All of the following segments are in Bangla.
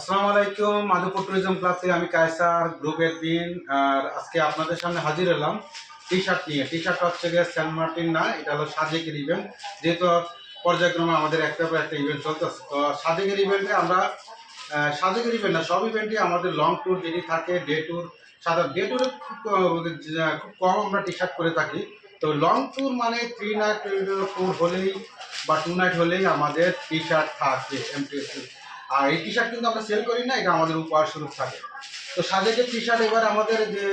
আসসালামু আলাইকুম, মাধবপুর ট্যুরিজম থেকে আমি কায়সার গ্রুপের এডমিন আর আজকে আপনাদের সামনে হাজির হলাম টি শার্ট নিয়ে টি শার্ট হচ্ছে গিয়ে সেন্ট মার্টিন না, এটা হলো সাজেকের ইভেন্ট যেহেতু পর্যায়ক্রমে আমাদের একটা পর একটা ইভেন্ট চলতেছে। তো সাজেকের ইভেন্টে আমরা সাজেকের ইভেন্ট না, সব ইভেন্টই আমাদের লং ট্যুর যেটি থাকে ডে ট্যুর সাধারণ ডে ট্যুরে খুব কম আমরা টি শার্ট করে থাকি। তো লং ট্যুর মানে থ্রি নাইট ট্যুর হলেই বা টু নাইট হলেই আমাদের টি শার্ট থাকে এমটিএস আর এই টি শার্ট কিন্তু আমরা সেল করি না, এটা আমাদের উপহার স্বরূপ থাকে। তো সাজেকের টি শার্ট এবার আমাদের যে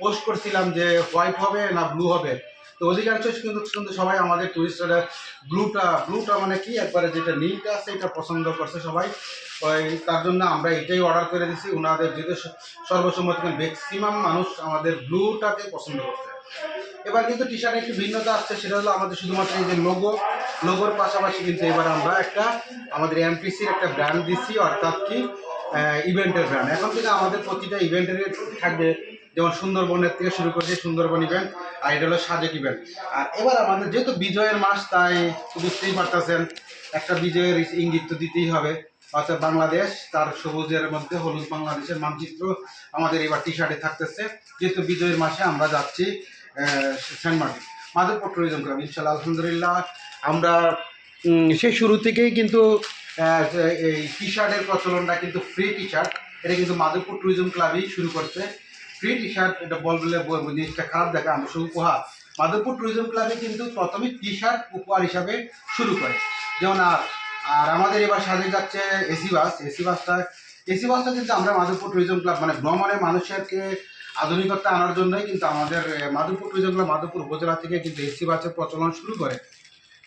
পোস্ট করছিলাম যে হোয়াইট হবে না ব্লু হবে, তো অধিকাংশ কিন্তু কিন্তু সবাই আমাদের টুরিস্টরা ব্লুটা ব্লুটা মানে কি, একবারে যেটা নীলটা আছে, এটা পছন্দ করছে সবাই। তার জন্য আমরা এটাই অর্ডার করে দিছি ওনাদের যেহেতু সর্বসম্মতি ম্যাক্সিমাম মানুষ আমাদের ব্লুটাকে পছন্দ করছে। এবার কিন্তু টি শার্টে একটু ভিন্নতা আসছে, সেটা হলো আমাদের শুধুমাত্র এই যে লোগো লোগোর পাশাপাশি কিন্তু এবার আমরা একটা আমাদের এমপিসির একটা ব্র্যান্ড দিচ্ছি, অর্থাৎ কি ইভেন্টের ব্র্যান্ড এখন থেকে আমাদের প্রতিটা ইভেন্টের থাকবে, যেমন সুন্দরবনের থেকে শুরু করে সুন্দরবন ইভেন্ট আর এটা হলো সাজেক ইভেন্ট আর এবার আমাদের যেহেতু বিজয়ের মাস, তাই বুঝতেই পারতেছেন, একটা বিজয়ের ইঙ্গিত তো দিতেই হবে। অর্থাৎ বাংলাদেশ তার সবুজের মধ্যে হলুদ বাংলাদেশের মানচিত্র আমাদের এবার টি শার্টে থাকতেছে। যেহেতু বিজয়ের মাসে আমরা যাচ্ছি Saint Martin, Madhabpur tourism club ইনশাল্লাহ আলহামদুলিল্লাহ। আমরা সেই শুরু থেকেই কিন্তু এই টি শার্টের প্রচলনটা কিন্তু ফ্রি টি শার্ট এটা কিন্তু মাধবপুর ট্যুরিজম ক্লাবই শুরু করছে। ফ্রি টি শার্ট এটা বললে ব- জিনিসটা খারাপ দেখা আমরা শুধু উপহার। মাধবপুর ট্যুরিজম ক্লাবে কিন্তু প্রথমে টি শার্ট উপহার হিসাবে শুরু করে। যেমন আর আর আমাদের এবার সাজে যাচ্ছে এসি বাস। এসি বাসটা এসি বাসটা কিন্তু আমরা মাধবপুর ট্যুরিজম ক্লাব মানে ভ্রমণে মানুষেরকে আধুনিকতা আনার জন্যই কিন্তু আমাদের মাধবপুর ট্যুরিজম মাধবপুর উপজেলা থেকে কিন্তু এসি বাসের প্রচলন শুরু করে।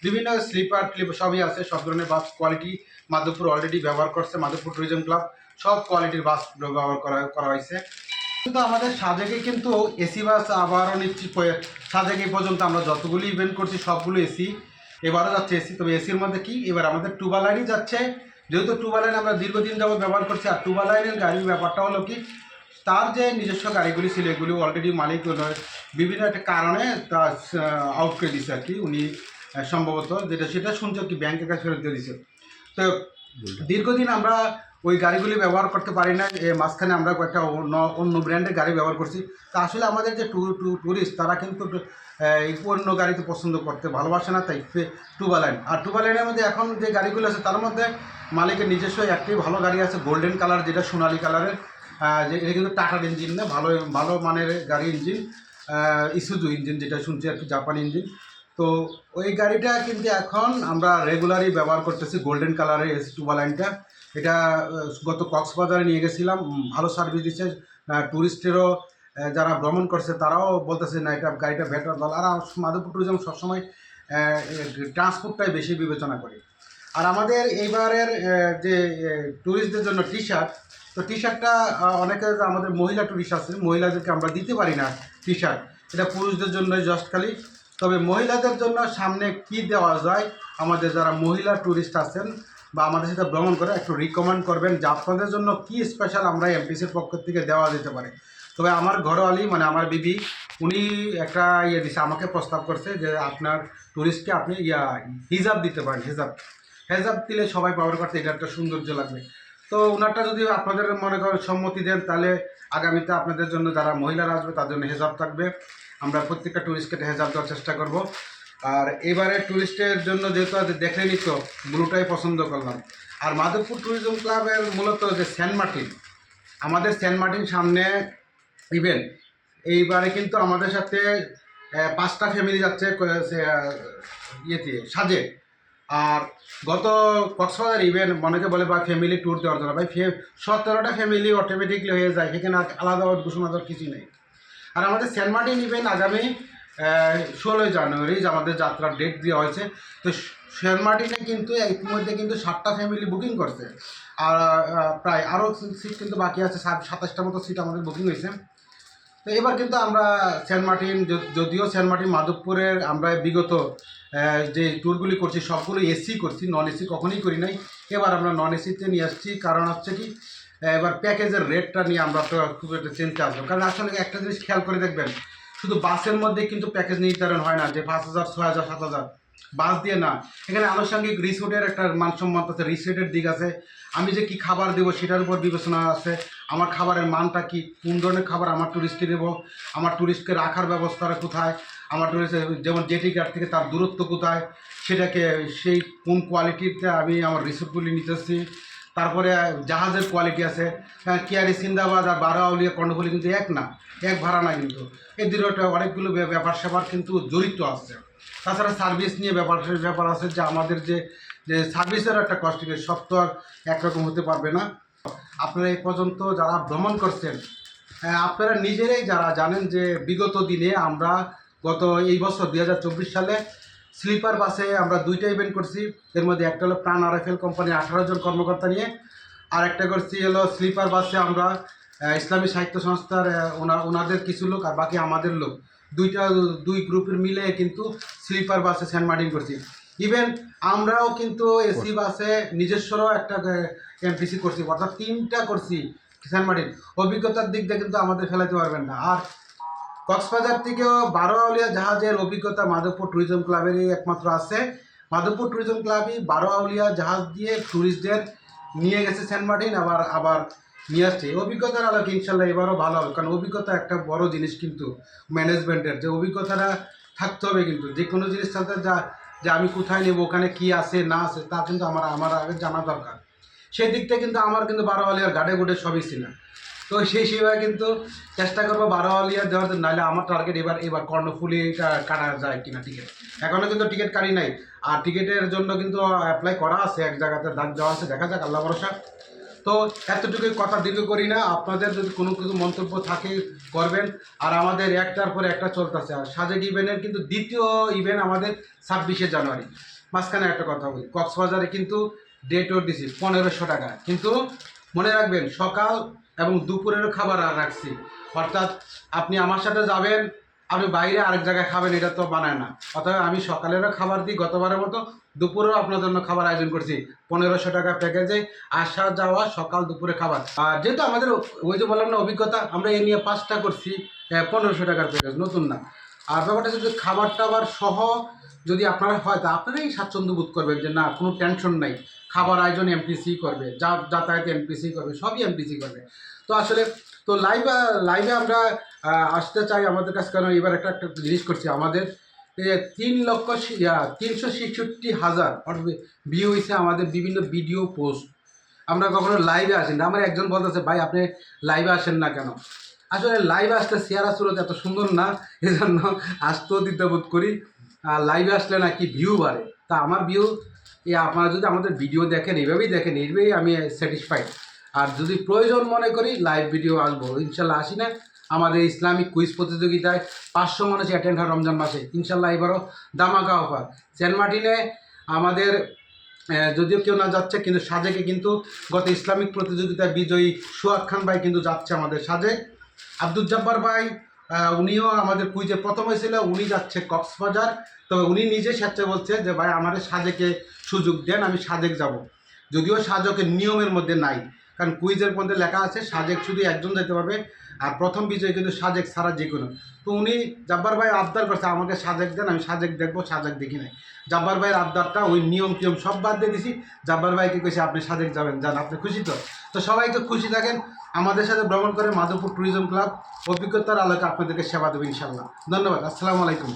বিভিন্ন স্লিপার ক্লিপ সবই আছে, সব ধরনের বাস কোয়ালিটি মাধবপুর অলরেডি ব্যবহার করছে, মাধবপুর ট্যুরিজম ক্লাব সব কোয়ালিটির বাস ব্যবহার করা করা হয়েছে। কিন্তু আমাদের সাজেকে কিন্তু এসি বাস আবারও নিচ্ছি সাজেকে পর্যন্ত আমরা যতগুলি ইভেন্ট করছি, সবগুলো এসি এবারও যাচ্ছে এসি তবে এসির মধ্যে কি? এবার আমাদের টুবা লাইনই যাচ্ছে। যেহেতু টুবা লাইন আমরা দীর্ঘদিন যাবত ব্যবহার করছি, আর টুবা লাইনের গাড়ির ব্যাপারটা হলো কি? তার যে নিজস্ব গাড়িগুলি ছিল এগুলি অলরেডি মালিক বিভিন্ন একটা কারণে তা আউট করে দিছে আর কি। উনি সম্ভবত যেটা সেটা শুনছে কি ব্যাংকের কাছে ফেরত দিয়ে দিছে। তো দীর্ঘদিন আমরা ওই গাড়িগুলি ব্যবহার করতে পারি না এ মাঝখানে আমরা একটা অন্য অন্য ব্র্যান্ডের গাড়ি ব্যবহার করছি। তা আসলে আমাদের যে ট্যুর ট্যুরিস্ট তারা কিন্তু এই অন্য গাড়িতে পছন্দ করতে ভালোবাসে না তাই টুবা লাইন আর টুবা লাইনের মধ্যে এখন যে গাড়িগুলো আছে তার মধ্যে মালিকের নিজস্ব একটি ভালো গাড়ি আছে গোল্ডেন কালার যেটা সোনালি কালারের এটা কিন্তু টাটার ইঞ্জিন না, ভালো ভালো মানের গাড়ি ইঞ্জিন ইসুজু ইঞ্জিন যেটা শুনছি আর কি জাপান ইঞ্জিন তো ওই গাড়িটা কিন্তু এখন আমরা রেগুলারই ব্যবহার করতেছি গোল্ডেন কালারের এস টুবা লাইনটা এটা গত কক্সবাজারে নিয়ে গেছিলাম ভালো সার্ভিস দিচ্ছে ট্যুরিস্টেরও যারা ভ্রমণ করছে তারাও বলতেছে, না, এটা গাড়িটা বেটার ভালো আর মাধবপুর ট্যুরিজম সবসময় ট্রান্সপোর্টটাই বেশি বিবেচনা করি। আর আমাদের এইবারের যে ট্যুরিস্টদের জন্য টি শার্ট তো টি শার্টটা অনেকে আমাদের মহিলা টুরিস্ট আছে, মহিলাদেরকে আমরা দিতে পারি না টি শার্ট এটা পুরুষদের জন্য জাস্ট খালি। তবে মহিলাদের জন্য সামনে কি দেওয়া যায়, আমাদের যারা মহিলা ট্যুরিস্ট আছেন বা আমাদের সাথে ভ্রমণ করে, একটু রিকমেন্ড করবেন যে আপনাদের জন্য কি স্পেশাল আমরা এমপিসির পক্ষ থেকে দেওয়া যেতে পারে। তবে আমার ঘরওয়ালি মানে আমার বিবি, উনি একটা ইয়ে দিছে, আমাকে প্রস্তাব করছে যে আপনার ট্যুরিস্টকে আপনি ইয়া, হিজাব দিতে পারেন, হিজাব। হেজাব দিলে সবাই ব্যবহার করতে এটা একটা সৌন্দর্য লাগবে। তো ওনারটা যদি আপনাদের মনে করেন সম্মতি দেন, তাহলে আগামীতে আপনাদের জন্য যারা মহিলারা আসবে, তাদের জন্য হেজাব থাকবে। আমরা প্রত্যেকটা ট্যুরিস্টকে হেজাব দেওয়ার চেষ্টা করব। আর এবারে ট্যুরিস্টের জন্য যেহেতু আজ দেখলেনই তো, ব্লুটাই পছন্দ করলাম। আর মাধবপুর ট্যুরিজম ক্লাবের মূলত যে সেন্ট মার্টিন, আমাদের সেন্ট মার্টিন সামনে ইভেন্ট এইবারে কিন্তু আমাদের সাথে পাঁচটা ফ্যামিলি যাচ্ছে ইয়েতে, সাজে। আর গত কক্সবাজার ইভেন্ট অনেকে বলে বা ফ্যামিলি ট্যুর দেওয়ার জন্য, ভাই সতেরোটা ফ্যামিলি অটোমেটিকলি হয়ে যায়, সেখানে আলাদা ঘোষণা দেওয়ার কিছু নেই। আর আমাদের সেন্ট মার্টিন ইভেন্ট আগামী ষোলোই জানুয়ারি আমাদের যাত্রার ডেট দেওয়া হয়েছে, তো সেন্ট মার্টিনে কিন্তু ইতিমধ্যে কিন্তু সাতটা ফ্যামিলি বুকিং করছে। আর প্রায় আরও সিট কিন্তু বাকি আছে, সাত- সাতাশটা মতো সিট আমাদের বুকিং হয়েছে। তো এবার কিন্তু আমরা সেন্ট মার্টিন যদিও সেন্ট মার্টিন মাধবপুরের আমরা বিগত যে ট্যুরগুলি করছি সবগুলো এসি করছি নন এসি কখনোই করি নাই। এবার আমরা নন এসিতে নিয়ে আসছি, কারণ হচ্ছে কি এবার প্যাকেজের রেটটা নিয়ে আমরা তো খুব একটা চিন্তা আসব কারণ আসলে একটা জিনিস খেয়াল করে দেখবেন, শুধু বাসের মধ্যে কিন্তু প্যাকেজ নির্ধারণ হয় না, যে পাঁচ হাজার, ছয় হাজার, সাত হাজার। বাস দিয়ে না। এখানে আনুষঙ্গিক রিসোর্টের একটা মানসম্মত আছে রিসোর্টের দিক আছে। আমি যে কি খাবার দেবো সেটার উপর বিবেচনা আছে। আমার খাবারের মানটা কি? কোন ধরনের খাবার আমার ট্যুরিস্টকে দেবো? আমার ট্যুরিস্টকে রাখার ব্যবস্থাটা কোথায়? আমার ট্যুরিস্ট যেমন জেটি ঘাট থেকে তার দূরত্ব কোথায়? সেটাকে সেই কোন কোয়ালিটিতে আমি আমার রিসোর্টগুলি নিতেছি? তারপরে জাহাজের কোয়ালিটি আছে। কিয়ারি সিন্দাবাদ আর বারো আউলিয়া কর্ণফুলি কিন্তু এক না, এক ভাড়া না কিন্তু। এই দুটো অনেকগুলো ব্যাপার স্যাপার কিন্তু জড়িত আছে। তাছাড়া সার্ভিস নিয়ে ব্যাপার ব্যাপার আছে যে আমাদের যে যে সার্ভিসের একটা কস্টিং সব তো আর একরকম হতে পারবে না। আপনারা এই পর্যন্ত যারা ভ্রমণ করছেন হ্যাঁ, আপনারা নিজেরাই যারা জানেন যে বিগত দিনে আমরা গত এই বছর দুই হাজার চব্বিশ সালে স্লিপার বাসে আমরা দুইটা ইভেন্ট করছি। এর মধ্যে একটা হলো প্রাণ আরএফএল কোম্পানির আঠারো জন কর্মকর্তা নিয়ে আর একটা করছি হলো স্লিপার বাসে আমরা ইসলামী সাহিত্য সংস্থার ওনাদের কিছু লোক আর বাকি আমাদের লোক। দুইটা দুই গ্রুপের মিলে কিন্তু স্লিপার বাসে সেন্ট মার্টিন করছি। ইভেন আমরাও কিন্তু এসি বাসে নিজস্বরও একটা এমপিসি করছি অর্থাৎ তিনটা করছি সেন্ট মার্টিন অভিজ্ঞতার দিক দিয়ে কিন্তু আমাদের ফেলাতে পারবেন না। আর কক্সবাজার থেকেও বারো আউলিয়া জাহাজের অভিজ্ঞতা মাধবপুর ট্যুরিজম ক্লাবেরই একমাত্র আছে। মাধবপুর ট্যুরিজম ক্লাবই বারো আউলিয়া জাহাজ দিয়ে ট্যুরিস্টদের নিয়ে গেছে সেন্ট মার্টিন আবার আবার নিয়ে আসছে। অভিজ্ঞতার আলোকে ইনশাল্লাহ এবারও ভালো হবে কারণ অভিজ্ঞতা একটা বড় জিনিস কিন্তু ম্যানেজমেন্টের যে অভিজ্ঞতাটা থাকতে হবে কিন্তু যে কোনো জিনিস সাথে যা যে আমি কোথায় নেব, ওখানে কি আছে, না আছে, তা কিন্তু আমার আমার আগে জানা দরকার। সেই দিক থেকে কিন্তু আমার কিন্তু বারোয়ালিয়ার গাড়ে গোটে সবই ছিল। তো সেই সেভাবে কিন্তু চেষ্টা করব বারোয়ালিয়ার যাওয়ার জন্য, নাহলে আমার টার্গেট এবার এবার কর্ণফুলি কাটা যায় কিনা টিকিট এখনও কিন্তু টিকিট কাটি নাই। আর টিকিটের জন্য কিন্তু অ্যাপ্লাই করা আছে, এক জায়গাতে দাগ যাওয়া আছে, দেখা যাক, আল্লাহ ভরসা। তো এতটুকুই কথা দীর্ঘ করি না। আপনাদের যদি কোনো কিছু মন্তব্য থাকে, করবেন। আর আমাদের একটার পর একটা চলতেছে। আর সাজেক ইভেন্টের কিন্তু দ্বিতীয় ইভেন্ট আমাদের ছাব্বিশে জানুয়ারি। মাঝখানে একটা কথা বলি। কক্সবাজারে কিন্তু ডেটও দিছি, পনেরোশো টাকা। কিন্তু মনে রাখবেন, সকাল এবং দুপুরেরও খাবার আর রাখছি। অর্থাৎ আপনি আমার সাথে যাবেন আপনি বাইরে আরেক জায়গায় খাবেন, এটা তো বানায় না। অতএব আমি সকালেরও খাবার দিই, গতবারের মতো দুপুরেও আপনার জন্য খাবার আয়োজন করছি। পনেরোশো টাকা প্যাকেজে আসা যাওয়া সকাল দুপুরে খাবার। আর যেহেতু আমাদের ওই যে বললাম না, অভিজ্ঞতা, আমরা এই নিয়ে পাঁচটা করছি পনেরোশো টাকার প্যাকেজ, নতুন না। আর ব্যাপারটা হচ্ছে যে খাবার টাবার সহ যদি আপনারা হয়, তা আপনারাই স্বাচ্ছন্দ্য বোধ করবেন যে না, কোনো টেনশন নাই। খাবার আয়োজন এমপিসি করবে, যা যাতায়াত এমপিসি করবে, সবই এমপিসি করবে। তো আসলে, তো লাইভে লাইভে আমরা আসতে চাই আমাদের কাছে। কারণ এবার একটা একটা জিনিস করছি। আমাদের তিন লক্ষ তিনশো ছেষট্টি হাজার ভিউ হয়েছে আমাদের বিভিন্ন ভিডিও পোস্ট আমরা কখনো লাইভে আসি না। আমার একজন বলতেছে, ভাই, আপনি লাইভে আসেন না কেন? আসলে লাইভে আসতে চেহারা সুরত এত সুন্দর না, এজন্য আসতেও দিতে বোধ করি। আর লাইভে আসলে নাকি ভিউ বাড়ে। তা আমার ভিউ এ, আপনারা যদি আমাদের ভিডিও দেখেন, এইভাবেই দেখেন, এইভাবেই আমি স্যাটিসফাইড আর যদি প্রয়োজন মনে করি লাইভ ভিডিও আসব। ইনশাল্লাহ আসি না। আমাদের ইসলামিক কুইজ প্রতিযোগিতায় পাঁচশো মানুষ অ্যাটেন্ড হয় রমজান মাসে। ইনশাল্লাহ এবারও দামাকা অফার সেন্ট মার্টিনে আমাদের যদিও কেউ না যাচ্ছে, কিন্তু সাজেকে কিন্তু গত ইসলামিক প্রতিযোগিতায় বিজয়ী সুয়াদ খান ভাই কিন্তু যাচ্ছে আমাদের সাজেক আব্দুল জব্বার ভাই উনিও আমাদের কুইজে প্রথম হয়েছিল, উনি যাচ্ছে কক্সবাজার। তবে উনি নিজে স্বেচ্ছা বলছে যে, ভাই আমাদের সাজেকে সুযোগ দেন, আমি সাজেক যাব। যদিও সাজকের নিয়মের মধ্যে নাই, কারণ কুইজের মধ্যে লেখা আছে, সাজেক শুধু একজন যেতে পারবে আর প্রথম বিজয় কিন্তু সাজেক ছাড়া যে কোনো। তো উনি জাব্বার ভাই আবদার করছে, আমাকে সাজেক দেন, আমি সাজেক দেখব, সাজেক দেখি নাই। জাব্বার ভাইয়ের আবদারটা, ওই নিয়ম টিয়ম সব বাদ দিয়ে দিছি। জাব্বার ভাইকে কইছে, আপনি সাজেক যাবেন, যান, আপনি খুশি তো? তো সবাইকে খুশি থাকেন। আমাদের সাথে ভ্রমণ করে মাধবপুর ট্যুরিজম ক্লাব অভিজ্ঞতার আলোকে আপনাদেরকে সেবা দেবে ইনশাল্লাহ ধন্যবাদ, আসসালামু আলাইকুম।